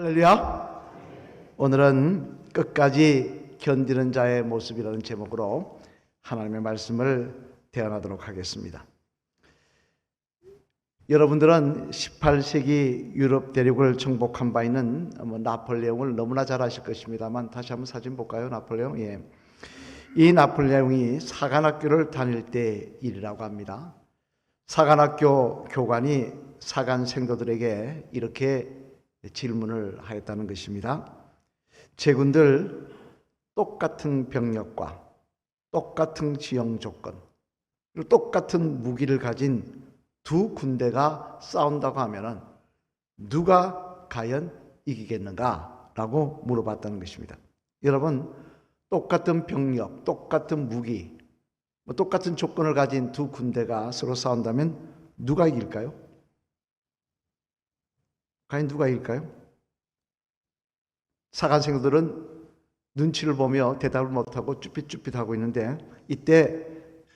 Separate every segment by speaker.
Speaker 1: 할렐루야. 오늘은 끝까지 견디는 자의 모습이라는 제목으로 하나님의 말씀을 대안하도록 하겠습니다. 여러분들은 18세기 유럽 대륙을 정복한 바 있는 뭐 나폴레옹을 너무나 잘 아실 것입니다만 다시 한번 사진 볼까요? 나폴레옹. 예. 이 나폴레옹이 사관학교를 다닐 때 일이라고 합니다. 사관학교 교관이 사관 생도들에게 이렇게 질문을 하였다는 것입니다. 제군들 똑같은 병력과 똑같은 지형 조건, 그리고 똑같은 무기를 가진 두 군대가 싸운다고 하면은 누가 과연 이기겠는가라고 물어봤다는 것입니다. 여러분, 똑같은 병력, 똑같은 무기, 뭐 똑같은 조건을 가진 두 군대가 서로 싸운다면 누가 이길까요? 과연 누가 이길까요? 사관생들은 눈치를 보며 대답을 못하고 쭈삣쭈삣하고 있는데 이때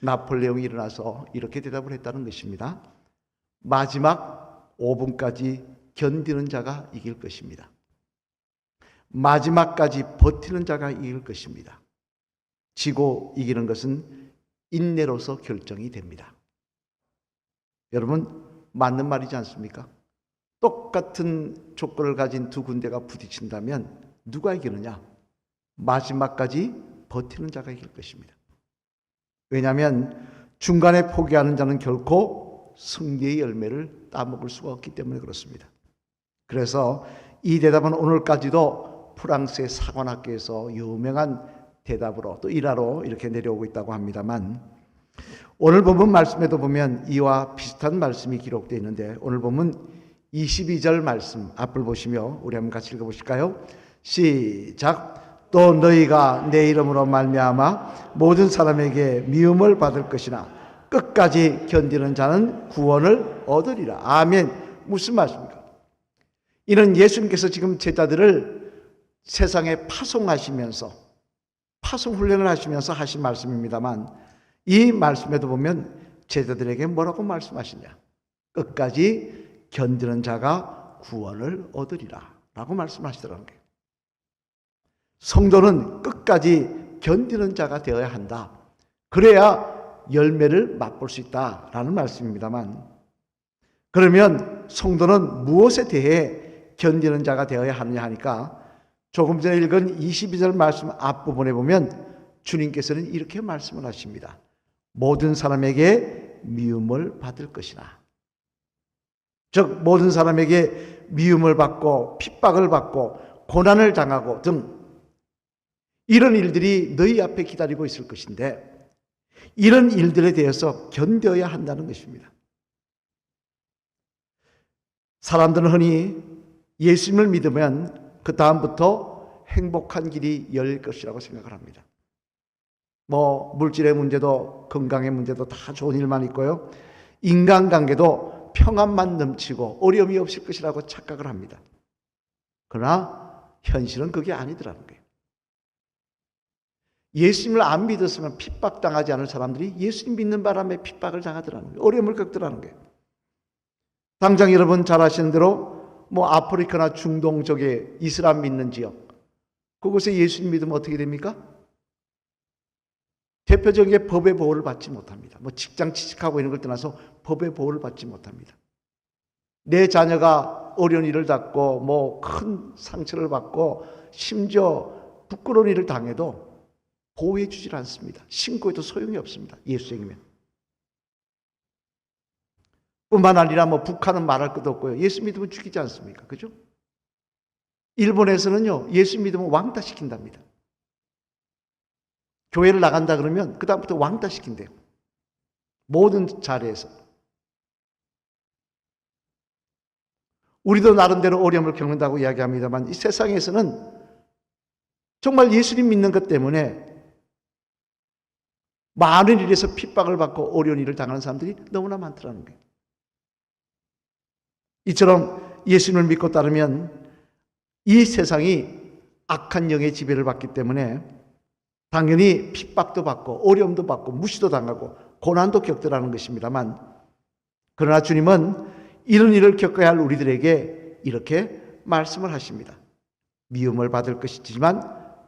Speaker 1: 나폴레옹이 일어나서 이렇게 대답을 했다는 것입니다. 마지막 5분까지 견디는 자가 이길 것입니다. 마지막까지 버티는 자가 이길 것입니다. 지고 이기는 것은 인내로서 결정이 됩니다. 여러분, 맞는 말이지 않습니까? 똑같은 조건을 가진 두 군대가 부딪힌다면 누가 이기느냐? 마지막까지 버티는 자가 이길 것입니다. 왜냐하면 중간에 포기하는 자는 결코 승리의 열매를 따먹을 수가 없기 때문에 그렇습니다. 그래서 이 대답은 오늘까지도 프랑스의 사관학교에서 유명한 대답으로 또 일화로 이렇게 내려오고 있다고 합니다만 오늘 본문 말씀에도 보면 이와 비슷한 말씀이 기록되어 있는데 오늘 본문 22절 말씀 앞을 보시며 우리 한번 같이 읽어보실까요? 시작. 또 너희가 내 이름으로 말미암아 모든 사람에게 미움을 받을 것이나 끝까지 견디는 자는 구원을 얻으리라. 아멘. 무슨 말씀입니까? 이는 예수님께서 지금 제자들을 세상에 파송하시면서 파송 훈련을 하시면서 하신 말씀입니다만 이 말씀에도 보면 제자들에게 뭐라고 말씀하시냐? 끝까지 견디는 자가 구원을 얻으리라. 라고 말씀하시더라는 거예요. 성도는 끝까지 견디는 자가 되어야 한다. 그래야 열매를 맛볼 수 있다라는 말씀입니다만 그러면 성도는 무엇에 대해 견디는 자가 되어야 하느냐 하니까 조금 전에 읽은 22절 말씀 앞부분에 보면 주님께서는 이렇게 말씀을 하십니다. 모든 사람에게 미움을 받을 것이나 즉 모든 사람에게 미움을 받고 핍박을 받고 고난을 당하고 등 이런 일들이 너희 앞에 기다리고 있을 것인데 이런 일들에 대해서 견뎌야 한다는 것입니다. 사람들은 흔히 예수님을 믿으면 그 다음부터 행복한 길이 열릴 것이라고 생각을 합니다. 뭐 물질의 문제도 건강의 문제도 다 좋은 일만 있고요. 인간관계도 평안만 넘치고 어려움이 없을 것이라고 착각을 합니다. 그러나 현실은 그게 아니더라는 거예요. 예수님을 안 믿었으면 핍박당하지 않을 사람들이 예수님 믿는 바람에 핍박을 당하더라는 거예요. 어려움을 겪더라는 거예요. 당장 여러분 잘 아시는 대로 뭐 아프리카나 중동 쪽에 이슬람 믿는 지역 그곳에 예수님 믿으면 어떻게 됩니까? 대표적인 법의 보호를 받지 못합니다. 뭐 직장 취직하고 있는 걸 떠나서 법의 보호를 받지 못합니다. 내 자녀가 어려운 일을 당고 뭐 큰 상처를 받고 심지어 부끄러운 일을 당해도 보호해 주질 않습니다. 신고해도 소용이 없습니다. 예수님이면. 뿐만 아니라 뭐 북한은 말할 것도 없고요. 예수 믿으면 죽이지 않습니까? 그죠? 일본에서는요, 예수 믿으면 왕따 시킨답니다. 교회를 나간다 그러면 그다음부터 왕따 시킨대요. 모든 자리에서. 우리도 나름대로 어려움을 겪는다고 이야기합니다만 이 세상에서는 정말 예수님 믿는 것 때문에 많은 일에서 핍박을 받고 어려운 일을 당하는 사람들이 너무나 많더라는 거예요. 이처럼 예수님을 믿고 따르면 이 세상이 악한 영의 지배를 받기 때문에 당연히 핍박도 받고 어려움도 받고 무시도 당하고 고난도 겪더라는 것입니다만 그러나 주님은 이런 일을 겪어야 할 우리들에게 이렇게 말씀을 하십니다. 미움을 받을 것이지만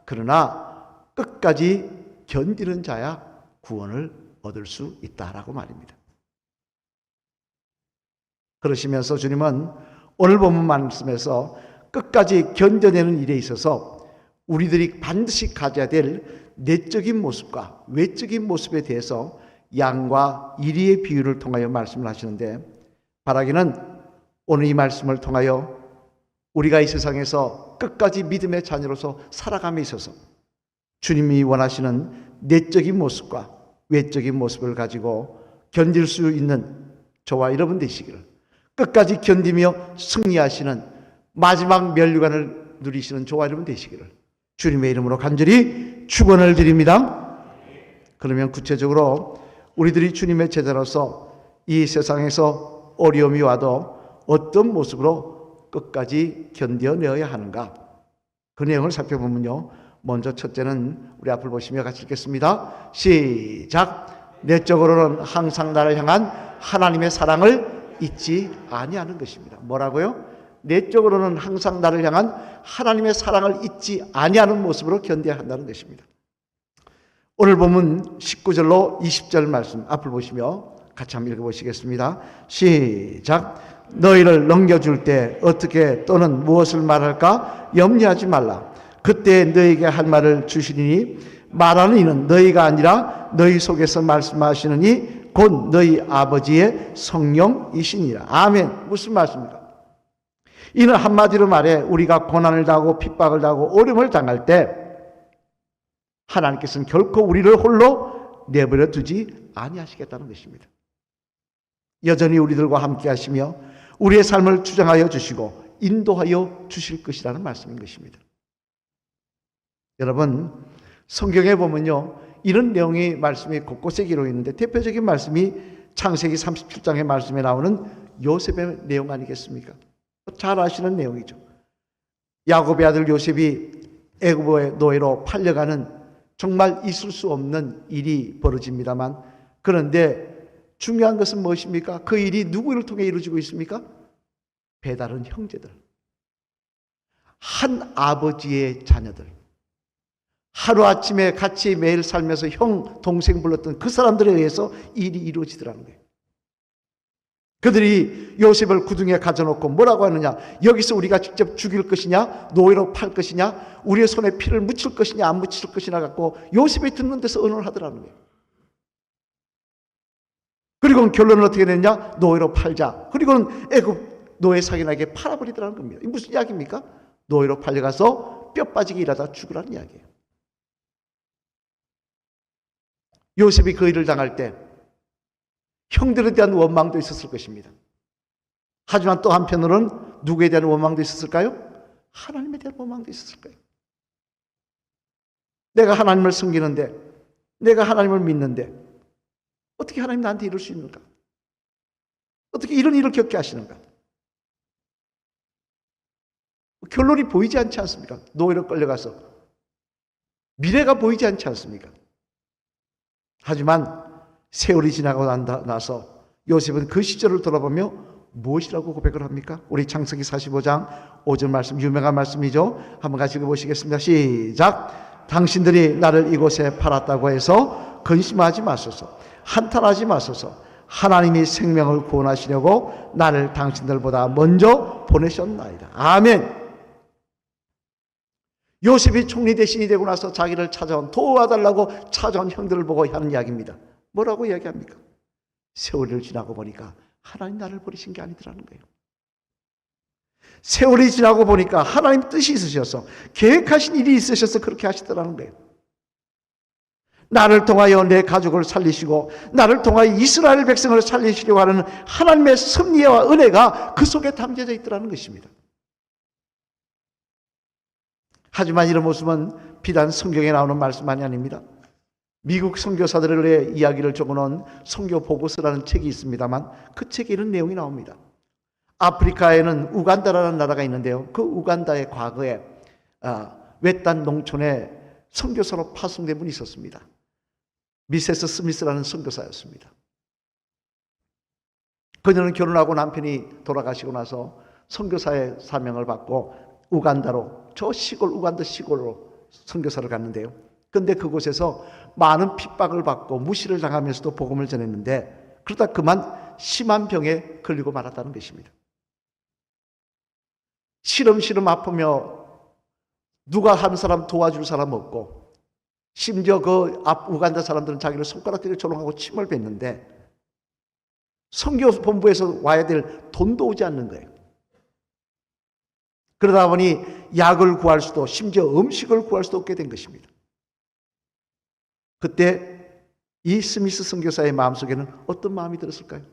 Speaker 1: 그러나 끝까지 견디는 자야 구원을 얻을 수 있다라고 말입니다. 그러시면서 주님은 오늘 본문 말씀에서 끝까지 견뎌내는 일에 있어서 우리들이 반드시 가져야 될 내적인 모습과 외적인 모습에 대해서 양과 이리의 비유를 통하여 말씀을 하시는데 바라기는 오늘 이 말씀을 통하여 우리가 이 세상에서 끝까지 믿음의 자녀로서 살아감에 있어서 주님이 원하시는 내적인 모습과 외적인 모습을 가지고 견딜 수 있는 저와 여러분 되시기를 끝까지 견디며 승리하시는 마지막 멸류관을 누리시는 저와 여러분 되시기를 주님의 이름으로 간절히 축원을 드립니다. 그러면 구체적으로 우리들이 주님의 제자로서 이 세상에서 어려움이 와도 어떤 모습으로 끝까지 견뎌내어야 하는가? 그 내용을 살펴보면요. 먼저 첫째는 우리 앞을 보시며 같이 읽겠습니다. 시작. 내적으로는 항상 나를 향한 하나님의 사랑을 잊지 아니하는 것입니다. 뭐라고요? 내적으로는 항상 나를 향한 하나님의 사랑을 잊지 아니하는 모습으로 견뎌야 한다는 것입니다. 오늘 보면 19절로 20절 말씀 앞을 보시며 같이 한번 읽어보시겠습니다. 시작. 너희를 넘겨줄 때 어떻게 또는 무엇을 말할까 염려하지 말라. 그때 너희에게 할 말을 주시리니 말하는 이는 너희가 아니라 너희 속에서 말씀하시느니 곧 너희 아버지의 성령이시니라. 아멘. 무슨 말씀입니까? 이는 한마디로 말해 우리가 고난을 당하고 핍박을 당하고 어려움을 당할 때 하나님께서는 결코 우리를 홀로 내버려 두지 아니하시겠다는 것입니다. 여전히 우리들과 함께 하시며 우리의 삶을 주장하여 주시고 인도하여 주실 것이라는 말씀인 것입니다. 여러분, 성경에 보면요. 이런 내용의 말씀이 곳곳에 기록되어 있는데 대표적인 말씀이 창세기 37장의 말씀에 나오는 요셉의 내용 아니겠습니까? 잘 아시는 내용이죠. 야곱의 아들 요셉이 애굽의 노예로 팔려가는 정말 있을 수 없는 일이 벌어집니다만 그런데 중요한 것은 무엇입니까? 그 일이 누구를 통해 이루어지고 있습니까? 배다른 형제들. 한 아버지의 자녀들. 하루아침에 같이 매일 살면서 형, 동생 불렀던 그 사람들에 의해서 일이 이루어지더라는 거예요. 그들이 요셉을 구둥에 가져놓고 뭐라고 하느냐? 여기서 우리가 직접 죽일 것이냐? 노예로 팔 것이냐? 우리의 손에 피를 묻힐 것이냐? 안 묻힐 것이냐? 갖고 요셉이 듣는 데서 언어를 하더라는 거예요. 그리고 결론은 어떻게 됐냐? 노예로 팔자. 그리고는 애굽 노예 사기나게 팔아버리더라는 겁니다. 이 무슨 이야기입니까? 노예로 팔려가서 뼈 빠지게 일하다 죽으라는 이야기예요. 요셉이 그 일을 당할 때 형들에 대한 원망도 있었을 것입니다. 하지만 또 한편으로는 누구에 대한 원망도 있었을까요? 하나님에 대한 원망도 있었을 거예요. 내가 하나님을 섬기는데, 내가 하나님을 믿는데, 어떻게 하나님 나한테 이럴 수 있는가? 어떻게 이런 일을 겪게 하시는가? 결론이 보이지 않지 않습니까? 노예로 끌려가서. 미래가 보이지 않지 않습니까? 하지만 세월이 지나고 난 나서 요셉은 그 시절을 돌아보며 무엇이라고 고백을 합니까? 우리 창세기 45장 5절 말씀 유명한 말씀이죠. 한번 같이 읽어보시겠습니다. 시작. 당신들이 나를 이곳에 팔았다고 해서 근심하지 마소서. 한탄하지 마소서. 하나님이 생명을 구원하시려고 나를 당신들보다 먼저 보내셨나이다. 아멘. 요셉이 총리 대신이 되고 나서 자기를 찾아온 도와달라고 찾아온 형들을 보고 하는 이야기입니다. 뭐라고 이야기합니까? 세월을 지나고 보니까 하나님 나를 버리신 게 아니더라는 거예요. 세월이 지나고 보니까 하나님 뜻이 있으셔서 계획하신 일이 있으셔서 그렇게 하시더라는 거예요. 나를 통하여 내 가족을 살리시고 나를 통하여 이스라엘 백성을 살리시려고 하는 하나님의 섭리와 은혜가 그 속에 담겨져 있더라는 것입니다. 하지만 이런 모습은 비단 성경에 나오는 말씀만이 아닙니다. 미국 선교사들의 이야기를 적어놓은 선교 보고서라는 책이 있습니다만 그 책에 이런 내용이 나옵니다. 아프리카에는 우간다라는 나라가 있는데요. 그 우간다의 과거에 아, 외딴 농촌에 선교사로 파송된 분이 있었습니다. 미세스 스미스라는 선교사였습니다. 그녀는 결혼하고 남편이 돌아가시고 나서 선교사의 사명을 받고 우간다로 저 시골 우간다 시골로 선교사를 갔는데요. 근데 그곳에서 많은 핍박을 받고 무시를 당하면서도 복음을 전했는데 그러다 그만 심한 병에 걸리고 말았다는 것입니다. 시름시름 아프며 누가 한 사람 도와줄 사람 없고 심지어 그 앞 우간다 사람들은 자기를 손가락질에 조롱하고 침을 뱉는데 선교 본부에서 와야 될 돈도 오지 않는 거예요. 그러다 보니 약을 구할 수도 심지어 음식을 구할 수도 없게 된 것입니다. 그때 이 스미스 선교사의 마음속에는 어떤 마음이 들었을까요?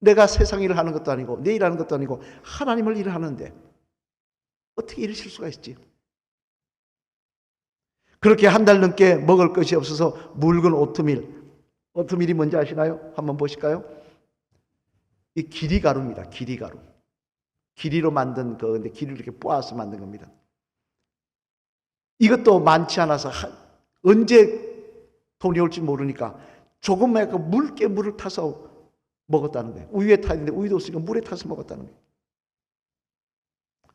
Speaker 1: 내가 세상 일을 하는 것도 아니고 내 일하는 것도 아니고 하나님을 일을 하는데 어떻게 이러실 수가 있지? 그렇게 한 달 넘게 먹을 것이 없어서 묽은 오트밀. 오트밀이 뭔지 아시나요? 한번 보실까요? 이 기리가루입니다. 기리가루. 기리로 만든 그 근데 기리를 이렇게 뽀아서 만든 겁니다. 이것도 많지 않아서 한- 언제 돈이 올지 모르니까 조금만 그 묽게 물을 타서 먹었다는 거예요. 우유에 타 있는데 우유도 없으니까 물에 타서 먹었다는 거예요.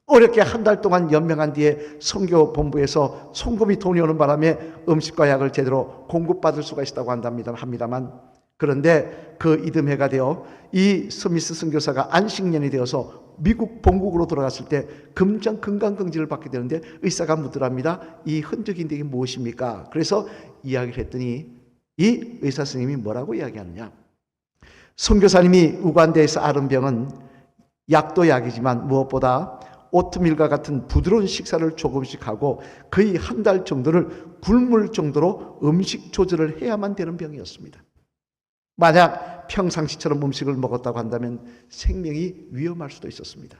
Speaker 1: 어렵게 한 달 동안 연명한 뒤에 선교 본부에서 송금이 돈이 오는 바람에 음식과 약을 제대로 공급받을 수가 있다고 한답니다. 합니다만 그런데 그 이듬해가 되어 이 스미스 선교사가 안식년이 되어서 미국 본국으로 돌아갔을 때 금장 건강검진을 받게 되는데 의사가 묻더랍니다. 이 흔적인데 이게 무엇입니까? 그래서 이야기를 했더니 이 의사 선생님이 뭐라고 이야기하느냐? 선교사님이 우간다에서 앓은 병은 약도 약이지만 무엇보다 오트밀과 같은 부드러운 식사를 조금씩 하고 거의 한 달 정도를 굶을 정도로 음식 조절을 해야만 되는 병이었습니다. 만약 평상시처럼 음식을 먹었다고 한다면 생명이 위험할 수도 있었습니다.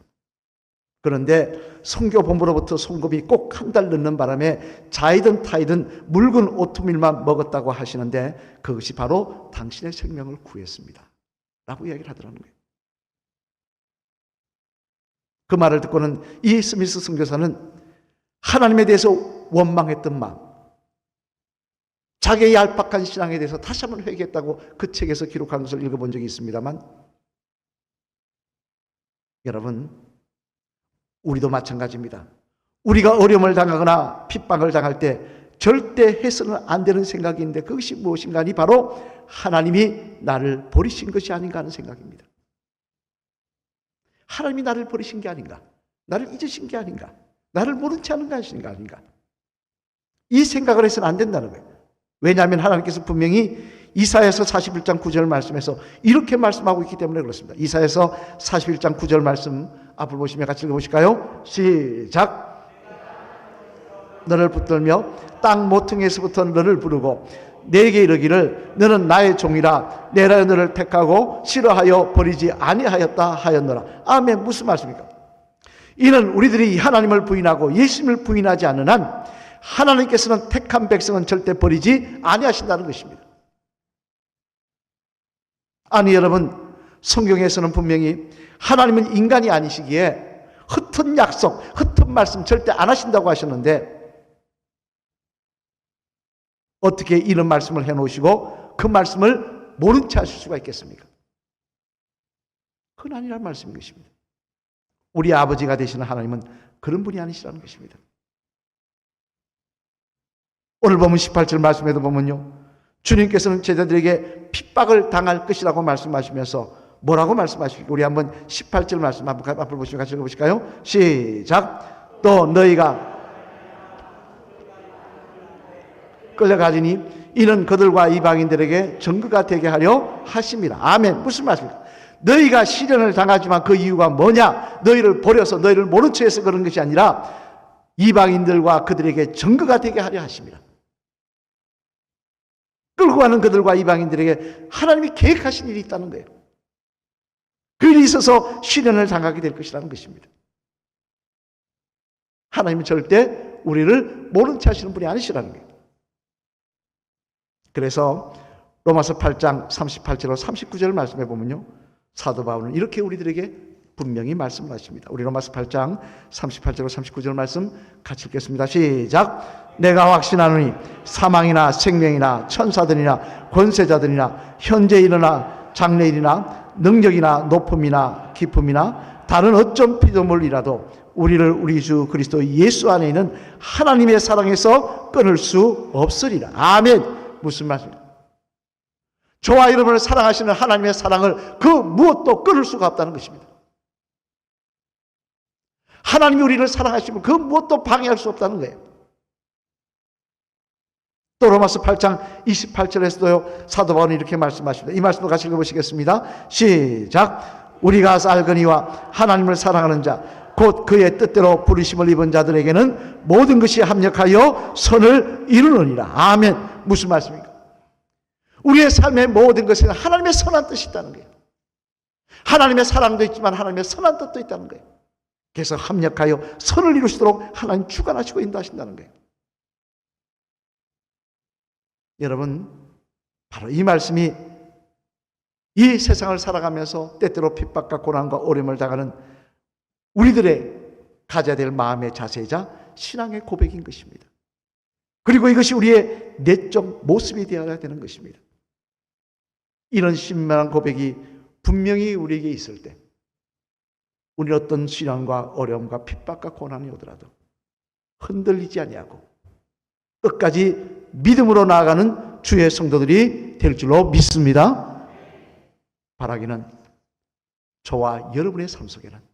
Speaker 1: 그런데 성교 본부로부터 송금이 꼭 한 달 늦는 바람에 자이든 타이든 묽은 오트밀만 먹었다고 하시는데 그것이 바로 당신의 생명을 구했습니다. 라고 이야기를 하더라는 거예요. 그 말을 듣고는 이 스미스 선교사는 하나님에 대해서 원망했던 마음, 자기의 얄팍한 신앙에 대해서 다시 한번 회개했다고 그 책에서 기록한 것을 읽어본 적이 있습니다만, 여러분, 우리도 마찬가지입니다. 우리가 어려움을 당하거나 핍박을 당할 때 절대 해서는 안 되는 생각이 있는데 그것이 무엇인가 하니 바로 하나님이 나를 버리신 것이 아닌가 하는 생각입니다. 하나님이 나를 버리신 게 아닌가? 나를 잊으신 게 아닌가? 나를 모른 채 하는 거 아닌가? 이 생각을 해서는 안 된다는 거예요. 왜냐하면 하나님께서 분명히 이사에서 41장 9절 말씀에서 이렇게 말씀하고 있기 때문에 그렇습니다. 이사에서 41장 9절 말씀 앞을 보시면 같이 읽어보실까요? 시작! 너를 붙들며 땅 모퉁이에서부터 너를 부르고 내게 이르기를 너는 나의 종이라 내가 너를 택하고 싫어하여 버리지 아니하였다 하였노라. 아멘. 무슨 말씀입니까? 이는 우리들이 하나님을 부인하고 예수님을 부인하지 않는 한 하나님께서는 택한 백성은 절대 버리지 아니하신다는 것입니다. 아니 여러분 성경에서는 분명히 하나님은 인간이 아니시기에 흩은 약속, 흩은 말씀 절대 안 하신다고 하셨는데 어떻게 이런 말씀을 해 놓으시고 그 말씀을 모른 채 하실 수가 있겠습니까? 그건 아니란 말씀인 것입니다. 우리 아버지가 되시는 하나님은 그런 분이 아니시라는 것입니다. 오늘 보면 18절 말씀에도 보면요. 주님께서는 제자들에게 핍박을 당할 것이라고 말씀하시면서 뭐라고 말씀하시고 우리 한번 18절 말씀 한번 앞을 보시면 같이 읽어보실까요? 시작. 또 너희가 끌려가지니 이는 그들과 이방인들에게 증거가 되게 하려 하십니다. 아멘. 무슨 말씀입니까? 너희가 시련을 당하지만 그 이유가 뭐냐? 너희를 버려서 너희를 모른 채해서 그런 것이 아니라 이방인들과 그들에게 증거가 되게 하려 하십니다. 끌고 가는 그들과 이방인들에게 하나님이 계획하신 일이 있다는 거예요. 그 일이 있어서 시련을 당하게 될 것이라는 것입니다. 하나님은 절대 우리를 모른 채 하시는 분이 아니시라는 거예요. 그래서 로마서 8장 38절로 39절 말씀해 보면요. 사도 바울은 이렇게 우리들에게 분명히 말씀을 하십니다. 우리 로마서 8장 38절로 39절 말씀 같이 읽겠습니다. 시작. 내가 확신하노니 사망이나 생명이나 천사들이나 권세자들이나 현재 일어나 장래 일이나 능력이나 높음이나 깊음이나 다른 어떤 피조물이라도 우리를 우리 주 그리스도 예수 안에 있는 하나님의 사랑에서 끊을 수 없으리라. 아멘. 무슨 말씀입니까? 저와 여러분을 사랑하시는 하나님의 사랑을 그 무엇도 끊을 수가 없다는 것입니다. 하나님이 우리를 사랑하시면 그 무엇도 방해할 수 없다는 거예요. 또 로마서 8장 28절에서도요 사도 바울이 이렇게 말씀하십니다. 이 말씀도 같이 읽어보시겠습니다. 시작. 우리가 알거니와 하나님을 사랑하는 자 곧 그의 뜻대로 부르심을 입은 자들에게는 모든 것이 합력하여 선을 이루느니라. 아멘. 무슨 말씀입니까? 우리의 삶의 모든 것에는 하나님의 선한 뜻이 있다는 거예요. 하나님의 사랑도 있지만 하나님의 선한 뜻도 있다는 거예요. 그래서 합력하여 선을 이루시도록 하나님 주관하시고 인도하신다는 거예요. 여러분, 바로 이 말씀이 이 세상을 살아가면서 때때로 핍박과 고난과 어려움을 당하는 우리들의 가져야 될 마음의 자세이자 신앙의 고백인 것입니다. 그리고 이것이 우리의 내적 모습이 되어야 되는 것입니다. 이런 신명한 고백이 분명히 우리에게 있을 때, 우리 어떤 신앙과 어려움과 핍박과 고난이 오더라도 흔들리지 아니하고 끝까지 믿음으로 나아가는 주의 성도들이 될 줄로 믿습니다. 바라기는 저와 여러분의 삶 속에는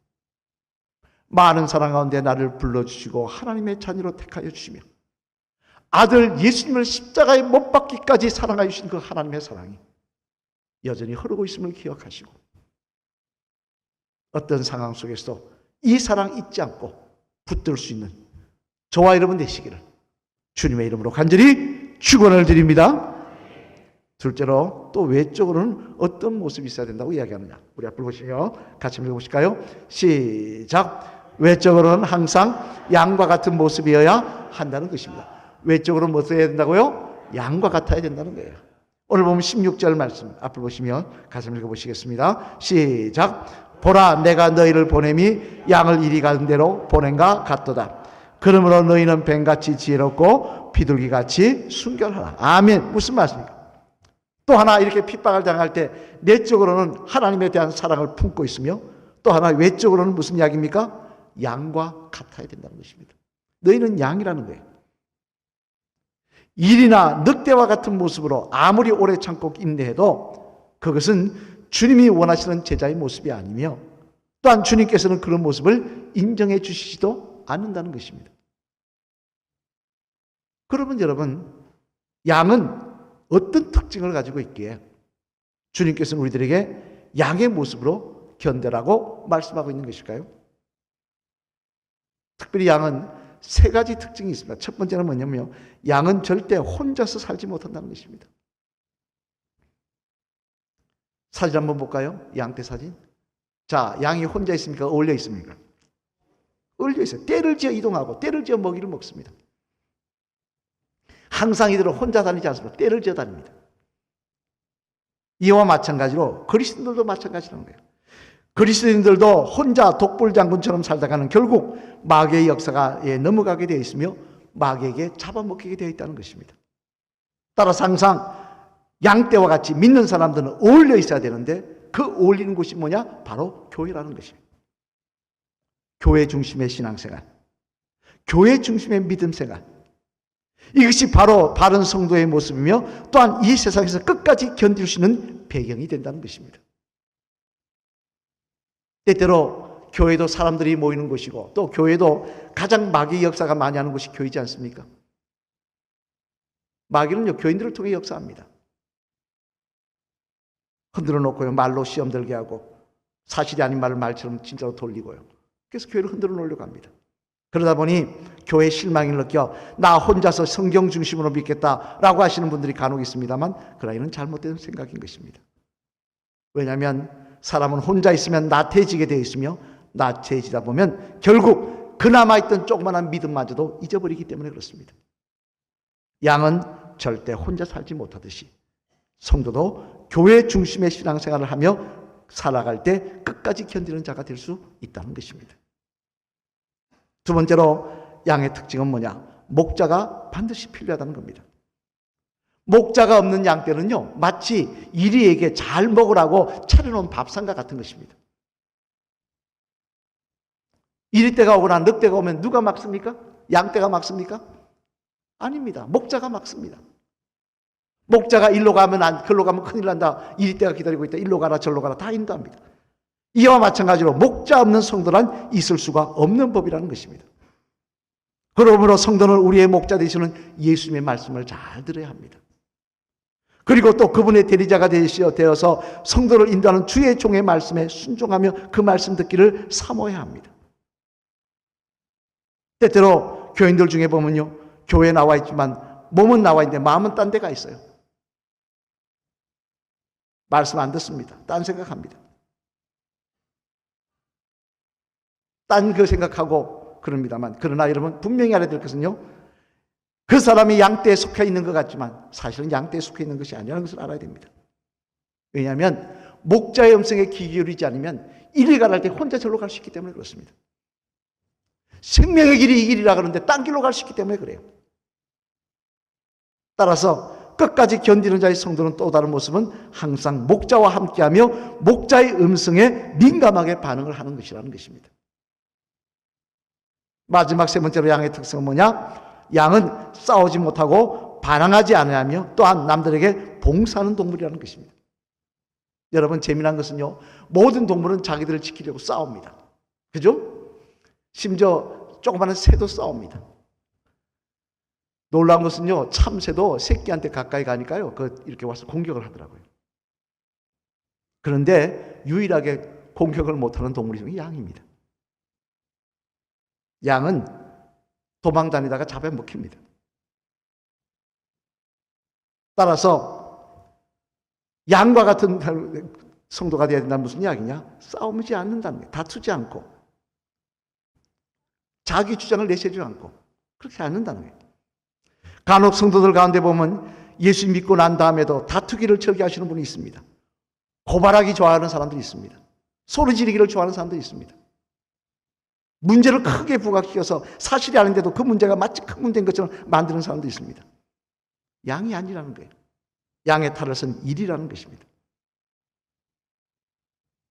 Speaker 1: 많은 사랑 가운데 나를 불러주시고 하나님의 자녀로 택하여 주시며 아들 예수님을 십자가에 못 박기까지 사랑하여 주신 그 하나님의 사랑이 여전히 흐르고 있음을 기억하시고 어떤 상황 속에서도 이 사랑 잊지 않고 붙들 수 있는 저와 여러분 되시기를 주님의 이름으로 간절히 축원을 드립니다. 둘째로 또 외적으로는 어떤 모습이 있어야 된다고 이야기하느냐. 우리 앞을 보시며 같이 읽어보실까요? 시작. 외적으로는 항상 양과 같은 모습이어야 한다는 것입니다. 외적으로는 무엇을 해야 된다고요? 양과 같아야 된다는 거예요. 오늘 보면 16절 말씀 앞을 보시면 가슴 읽어보시겠습니다. 시작. 보라 내가 너희를 보냄이 양을 이리 가는 대로 보낸가 같도다. 그러므로 너희는 뱀같이 지혜롭고 비둘기같이 순결하라. 아멘. 무슨 말씀입니까? 또 하나 이렇게 핍박을 당할 때 내적으로는 하나님에 대한 사랑을 품고 있으며 또 하나 외적으로는 무슨 이야기입니까? 양과 같아야 된다는 것입니다. 너희는 양이라는 거예요. 일이나 늑대와 같은 모습으로 아무리 오래 참고 인내해도 그것은 주님이 원하시는 제자의 모습이 아니며 또한 주님께서는 그런 모습을 인정해 주시지도 않는다는 것입니다. 그러면 여러분, 양은 어떤 특징을 가지고 있기에 주님께서는 우리들에게 양의 모습으로 견뎌라고 말씀하고 있는 것일까요? 특별히 양은 세 가지 특징이 있습니다. 첫 번째는 뭐냐면요. 양은 절대 혼자서 살지 못한다는 것입니다. 사진 한번 볼까요? 양떼 사진. 자, 양이 혼자 있습니까? 어울려 있습니까? 어울려 있어요. 때를 지어 이동하고 때를 지어 먹이를 먹습니다. 항상 이들은 혼자 다니지 않습니다. 때를 지어 다닙니다. 이와 마찬가지로 그리스도인들도 마찬가지라는 거예요. 그리스도인들도 혼자 독불 장군처럼 살다가는 결국 마귀의 역사가 예, 넘어가게 되어 있으며 마귀에게 잡아먹히게 되어 있다는 것입니다. 따라서 항상 양떼와 같이 믿는 사람들은 어울려 있어야 되는데 그 어울리는 곳이 뭐냐? 바로 교회라는 것입니다. 교회 중심의 신앙생활, 교회 중심의 믿음 생활. 이것이 바로 바른 성도의 모습이며 또한 이 세상에서 끝까지 견딜 수 있는 배경이 된다는 것입니다. 때때로 교회도 사람들이 모이는 곳이고 또 교회도 가장 마귀 역사가 많이 하는 곳이 교회지 않습니까? 마귀는요 교인들을 통해 역사합니다. 흔들어 놓고요 말로 시험 들게 하고 사실이 아닌 말을 말처럼 진짜로 돌리고요. 그래서 교회를 흔들어 놓으려고 합니다. 그러다 보니 교회 실망을 느껴 나 혼자서 성경 중심으로 믿겠다라고 하시는 분들이 간혹 있습니다만 그 아이는 잘못된 생각인 것입니다. 왜냐하면 사람은 혼자 있으면 나태해지게 되어 있으며 나태해지다 보면 결국 그나마 있던 조그마한 믿음마저도 잊어버리기 때문에 그렇습니다. 양은 절대 혼자 살지 못하듯이 성도도 교회 중심의 신앙생활을 하며 살아갈 때 끝까지 견디는 자가 될 수 있다는 것입니다. 두 번째로 양의 특징은 뭐냐? 목자가 반드시 필요하다는 겁니다. 목자가 없는 양떼는요, 마치 이리에게 잘 먹으라고 차려놓은 밥상과 같은 것입니다. 이리 때가 오거나 늑대가 오면 누가 막습니까? 양떼가 막습니까? 아닙니다. 목자가 막습니다. 목자가 일로 가면 안, 글로 가면 큰일 난다. 이리 때가 기다리고 있다. 일로 가라, 절로 가라. 다 인도합니다. 이와 마찬가지로 목자 없는 성도란 있을 수가 없는 법이라는 것입니다. 그러므로 성도는 우리의 목자 되시는 예수님의 말씀을 잘 들어야 합니다. 그리고 또 그분의 대리자가 되어서 성도를 인도하는 주의 종의 말씀에 순종하며 그 말씀 듣기를 사모해야 합니다. 때때로 교인들 중에 보면요. 교회에 나와 있지만 몸은 나와 있는데 마음은 딴 데가 있어요. 말씀 안 듣습니다. 딴 생각합니다. 딴 그 생각하고 그럽니다만 그러나 여러분 분명히 알아야 될 것은요. 그 사람이 양떼에 속해 있는 것 같지만 사실은 양떼에 속해 있는 것이 아니라는 것을 알아야 됩니다. 왜냐하면 목자의 음성에 귀 기울이지 않으면 이리 가랄 때 혼자 절로 갈 수 있기 때문에 그렇습니다. 생명의 길이 이 길이라 그러는데 딴 길로 갈 수 있기 때문에 그래요. 따라서 끝까지 견디는 자의 성도는 또 다른 모습은 항상 목자와 함께하며 목자의 음성에 민감하게 반응을 하는 것이라는 것입니다. 마지막 세 번째로 양의 특성은 뭐냐? 양은 싸우지 못하고 반항하지 않으며 또한 남들에게 봉사하는 동물이라는 것입니다. 여러분 재미난 것은요. 모든 동물은 자기들을 지키려고 싸웁니다. 그죠? 심지어 조그마한 새도 싸웁니다. 놀라운 것은요. 참새도 새끼한테 가까이 가니까요. 그 이렇게 와서 공격을 하더라고요. 그런데 유일하게 공격을 못하는 동물이 양입니다. 양은 도망 다니다가 잡아 먹힙니다. 따라서 양과 같은 성도가 되어야 된다는 무슨 이야기냐? 싸우지 않는다는 거예요. 다투지 않고 자기 주장을 내세우지 않고 그렇게 않는다는 거예요. 간혹 성도들 가운데 보면 예수 믿고 난 다음에도 다투기를 절개하시는 분이 있습니다. 고발하기 좋아하는 사람들이 있습니다. 소리 지르기를 좋아하는 사람들이 있습니다. 문제를 크게 부각시켜서 사실이 아닌데도 그 문제가 마치 큰 문제인 것처럼 만드는 사람도 있습니다. 양이 아니라는 거예요. 양의 탈을 쓴 일이라는 것입니다.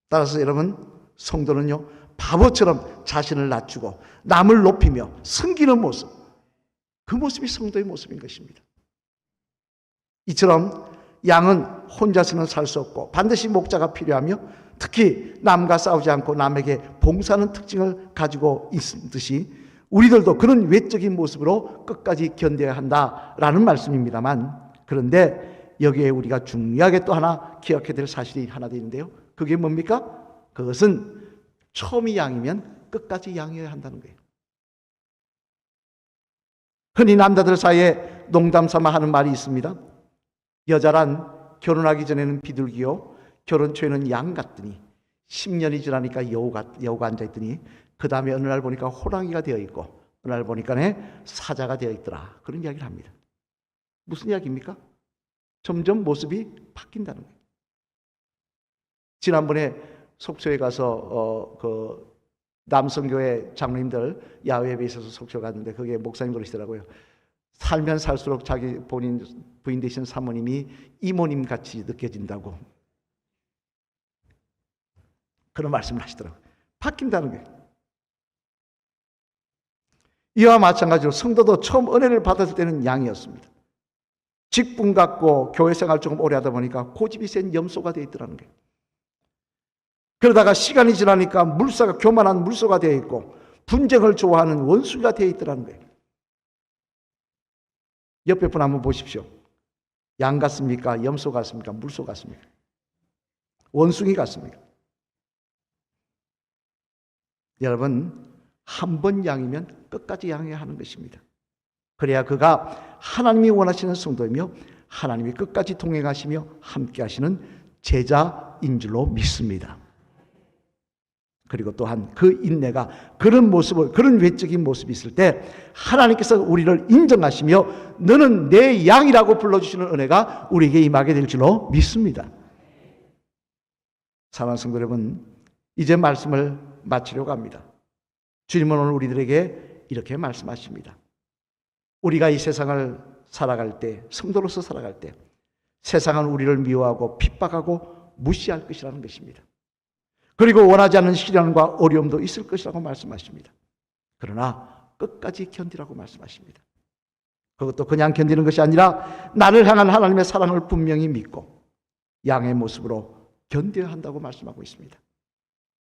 Speaker 1: 따라서 여러분, 성도는요, 바보처럼 자신을 낮추고 남을 높이며 섬기는 모습, 그 모습이 성도의 모습인 것입니다. 이처럼 양은 혼자서는 살 수 없고 반드시 목자가 필요하며 특히 남과 싸우지 않고 남에게 봉사하는 특징을 가지고 있듯이 우리들도 그런 외적인 모습으로 끝까지 견뎌야 한다라는 말씀입니다만 그런데 여기에 우리가 중요하게 또 하나 기억해야 될 사실이 하나 되는데요. 그게 뭡니까? 그것은 처음이 양이면 끝까지 양이어야 한다는 거예요. 흔히 남자들 사이에 농담 삼아 하는 말이 있습니다. 여자란 결혼하기 전에는 비둘기요. 결혼 초에는 양 같더니 10년이 지나니까 여우가, 여우가 앉아있더니 그 다음에 어느 날 보니까 호랑이가 되어 있고 어느 날 보니까 사자가 되어 있더라. 그런 이야기를 합니다. 무슨 이야기입니까? 점점 모습이 바뀐다는 거예요. 지난번에 속초에 가서 어, 그 남성교회 장로님들 야외에 있어서 속초 갔는데 거기에 목사님 그러시더라고요. 살면 살수록 자기 본인 부인 되신 사모님이 이모님 같이 느껴진다고 그런 말씀을 하시더라고요. 바뀐다는 거예요. 이와 마찬가지로 성도도 처음 은혜를 받았을 때는 양이었습니다. 직분 갖고 교회 생활 조금 오래 하다 보니까 고집이 센 염소가 되어 있더라는 거예요. 그러다가 시간이 지나니까 물사가 교만한 물소가 되어 있고 분쟁을 좋아하는 원수가 되어 있더라는 거예요. 옆에 분 한번 보십시오. 양 같습니까? 염소 같습니까? 물소 같습니까? 원숭이 같습니까? 여러분, 한 번 양이면 끝까지 양해야 하는 것입니다. 그래야 그가 하나님이 원하시는 성도이며 하나님이 끝까지 동행하시며 함께 하시는 제자인 줄로 믿습니다. 그리고 또한 그 인내가 그런 모습을 그런 외적인 모습이 있을 때 하나님께서 우리를 인정하시며 너는 내 양이라고 불러주시는 은혜가 우리에게 임하게 될 줄로 믿습니다. 사랑하는 성도 여러분, 이제 말씀을 마치려고 합니다. 주님은 오늘 우리들에게 이렇게 말씀하십니다. 우리가 이 세상을 살아갈 때, 성도로서 살아갈 때, 세상은 우리를 미워하고 핍박하고 무시할 것이라는 것입니다. 그리고 원하지 않는 시련과 어려움도 있을 것이라고 말씀하십니다. 그러나 끝까지 견디라고 말씀하십니다. 그것도 그냥 견디는 것이 아니라 나를 향한 하나님의 사랑을 분명히 믿고 양의 모습으로 견뎌야 한다고 말씀하고 있습니다.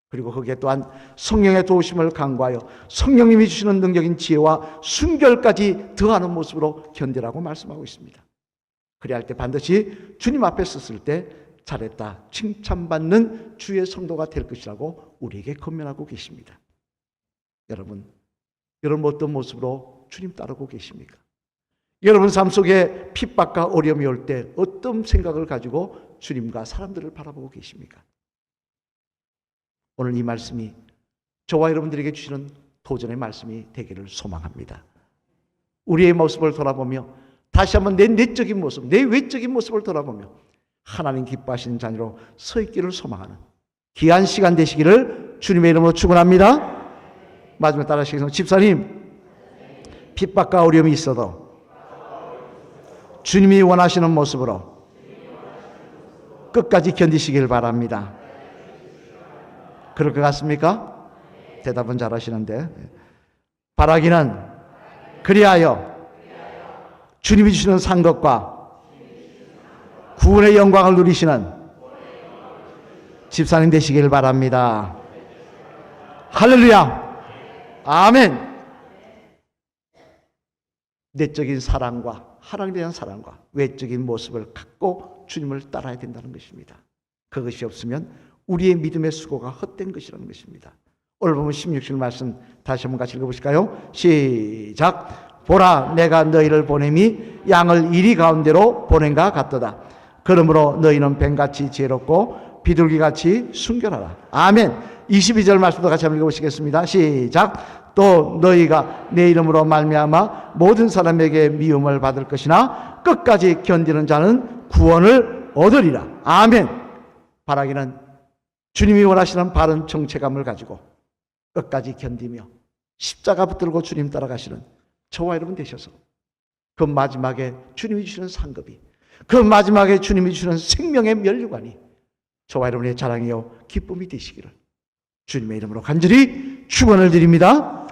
Speaker 1: 그리고 거기에 또한 성령의 도우심을 간구하여 성령님이 주시는 능력인 지혜와 순결까지 더하는 모습으로 견디라고 말씀하고 있습니다. 그래야 할 때 반드시 주님 앞에 섰을 때 잘했다 칭찬받는 주의 성도가 될 것이라고 우리에게 건면하고 계십니다. 여러분, 여러분 어떤 모습으로 주님 따르고 계십니까? 여러분 삶 속에 핍박과 어려움이 올 때 어떤 생각을 가지고 주님과 사람들을 바라보고 계십니까? 오늘 이 말씀이 저와 여러분들에게 주시는 도전의 말씀이 되기를 소망합니다. 우리의 모습을 돌아보며 다시 한번 내 내적인 모습, 내 외적인 모습을 돌아보며 하나님 기뻐하시는 자녀로 서 있기를 소망하는 귀한 시간 되시기를 주님의 이름으로 축원합니다. 마지막 따라하시겠습니다. 집사님, 핍박과 어려움이 있어도 주님이 원하시는 모습으로 끝까지 견디시길 바랍니다. 그럴 것 같습니까? 대답은 잘 하시는데 바라기는 그리하여 주님이 주시는 상급과 구원의 영광을 누리시는 집사님 되시길 바랍니다. 할렐루야. 아멘. 내적인 사랑과 하나님에 대한 사랑과 외적인 모습을 갖고 주님을 따라야 된다는 것입니다. 그것이 없으면 우리의 믿음의 수고가 헛된 것이라는 것입니다. 오늘 보면 16절 말씀 다시 한번 같이 읽어보실까요? 시작. 보라, 내가 너희를 보냄이 양을 이리 가운데로 보낸가 같도다. 그러므로 너희는 뱀같이 지혜롭고 비둘기같이 순결하라. 아멘. 22절 말씀도 같이 한번 읽어보시겠습니다. 시작. 또 너희가 내 이름으로 말미암아 모든 사람에게 미움을 받을 것이나 끝까지 견디는 자는 구원을 얻으리라. 아멘. 바라기는 주님이 원하시는 바른 정체감을 가지고 끝까지 견디며 십자가 붙들고 주님 따라가시는 저와 여러분 되셔서 그 마지막에 주님이 주시는 상급이 그 마지막에 주님이 주시는 생명의 면류관이 저와 여러분의 자랑이요 기쁨이 되시기를 주님의 이름으로 간절히 축원을 드립니다.